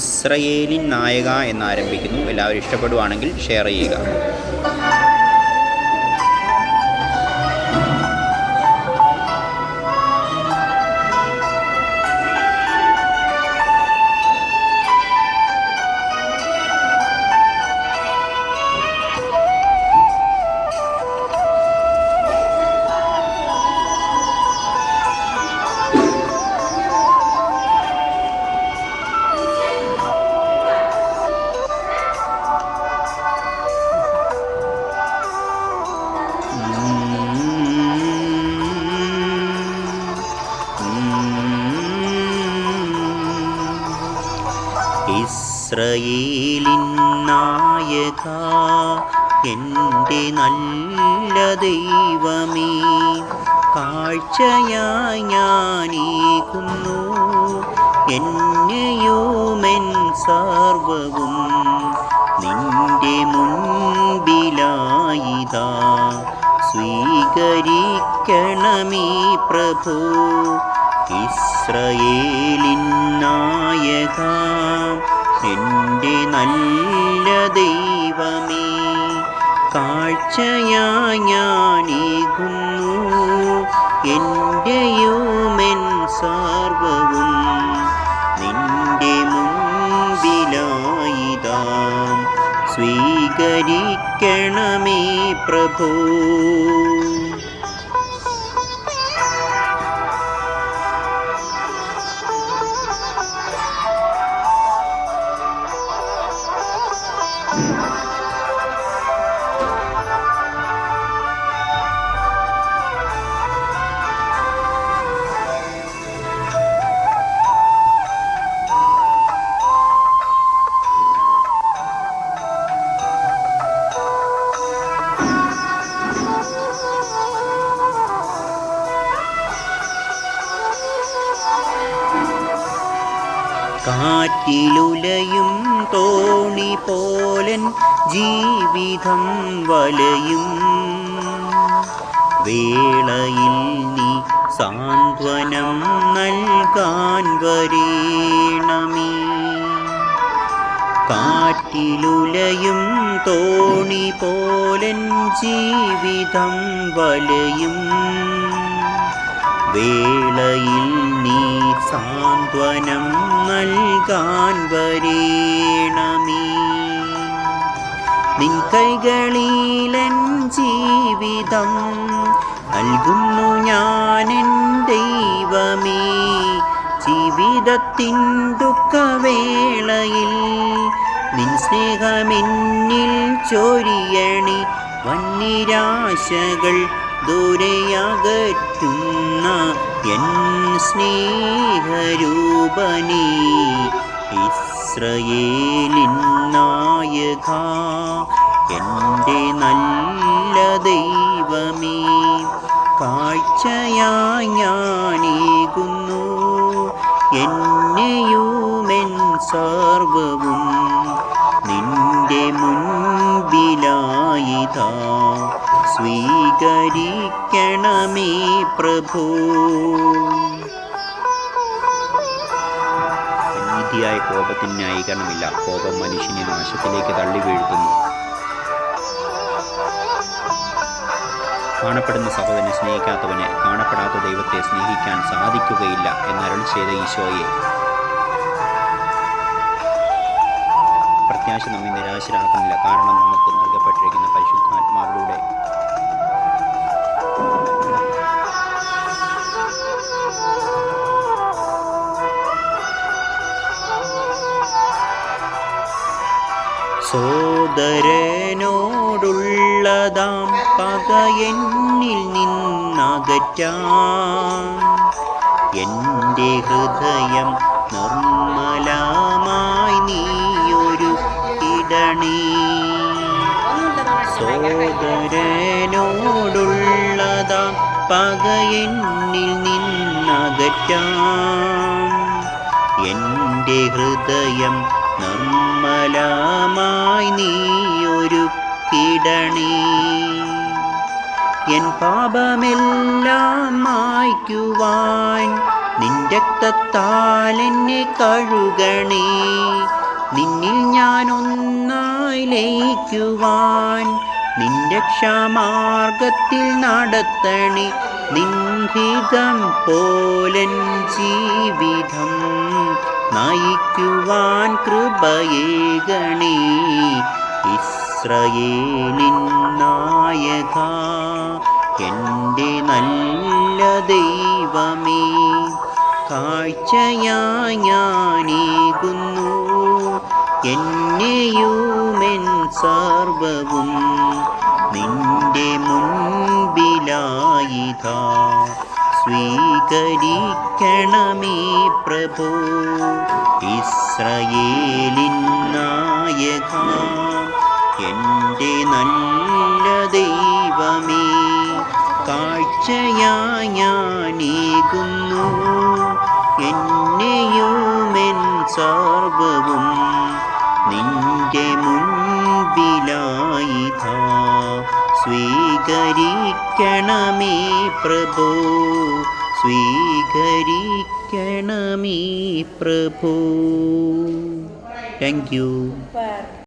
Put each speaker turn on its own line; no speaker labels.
ഇസ്രയേലിൻ നായക എന്നാരംഭിക്കുന്നു. എല്ലാവരും ഇഷ്ടപ്പെടുവാണെങ്കിൽ ഷെയർ ചെയ്യുക. ഇസ്രയേലിൻ നായക എന്റെ നല്ല ദൈവമേ കാഴ്ചയായി ഞാനീകുന്നു. എന്നെയോമെൻ സർവവും നിന്റെ മുൻപിലായിതാ. സ്വീകരിക്കണമേ പ്രഭു ഇസ്രയേലിൻ നായക എന്റെ നല്ല ദൈവമേ കാഴ്ചയായി ഞാനീകുന്നു. എന്റെയുമെൻ സർവവും നിന്റെ മുമ്പിലായിതാം. സ്വീകരിക്കണമേ പ്രഭു. Thank you. കാറ്റിലുലയും തോണി പോലൻ ജീവിതം വലയും. വേളയിൽ നീ സാന്ത്വനം നൽകാൻ വരേണമേ. കാറ്റിലുലയും തോണി പോലൻ ജീവിതം വലയും. വേളയിൽ നീ സാന്ത്വനം നൽകാൻ വരേണമേ. നിൻ കൈകളിലൻ ജീവിതം നൽകുന്നു ഞാനെൻ ദൈവമേ. ജീവിതത്തിൻ ദുഃഖവേളയിൽ നിൻ സ്നേഹമെന്നിൽ ചൊരിയണി വന്നിരാശകൾ ദൂരെയകറ്റുന്ന എൻ സ്നേഹരൂപനീ ഇസ്രയേലിൻ നായക എന്റെ നല്ല ദൈവമേ കാഴ്ചയായി ഞാനേകുന്നു എന്നെയുമെൻ സർവവും നിന്റെ മുൻപിലായിതാ. സ്വീകരിക്കണമേ പ്രഭു. നീതിയായ കോപത്തിന് ന്യായീകരണമില്ല. കോപം മനുഷ്യനെ നാശത്തിലേക്ക് തള്ളി വീഴ്ത്തുന്നു കാണപ്പെടുന്ന സഹോദരനെ സ്നേഹിക്കാത്തവന് കാണപ്പെടാത്ത ദൈവത്തെ സ്നേഹിക്കാൻ സാധിക്കുകയില്ല എന്നരുൾ ചെയ്ത ഈശോയെ. പ്രത്യാശ നമ്മെ നിരാശരാക്കുന്നില്ല. കാരണം നമുക്ക് നൽകപ്പെട്ടിരിക്കുന്ന പരിശുദ്ധാത്മാവിലൂടെ സോദരനോടുള്ളതാം പക എന്നിൽ നിന്നകറ്റാം. എന്റെ ഹൃദയം നിർമ്മലമായി നീയൊരു ഇടണേ. സോദരനോടുള്ളതാം പക എന്നിൽ നിന്നകറ്റാം. എന്റെ ഹൃദയം നമ്മലാമായി നീയൊരു കിടണി എൻ പാപമെല്ലാം മായ്ക്കുവാൻ നിന്റെ രക്തത്താൽ എന്നെ കഴുകണേ. നിന്നിൽ ഞാൻ ഒന്നായി ലയിക്കുവാൻ നിന്റെ ക്ഷമാർഗത്തിൽ നടത്തണി. നിൻഹിതം പോലൻ ജീവിതം നയിക്കുവാൻ കൃപയേകണേ ഇസ്രയേലിൻ നായക എന്റെ നല്ല ദൈവമേ കാഴ്ചയായി ഞാനേകുന്നു. എന്നെയുമെൻ സർവവും നിന്റെ മുൻപിലായിതാ. സ്വീകരിക്കണമേ പ്രഭു. ഇസ്രയേലിൻ നായക എന്റെ നല്ല ദൈവമേ കാഴ്ചയായി ഞാനേകുന്നു. എന്നെയുമെൻ സർവവും നിന്റെ മുൻപിലായിതാ സ്വീകരിക്കണമേ പ്രഭു സ്വീകരിക്കണമേ പ്രഭു താങ്ക് യു.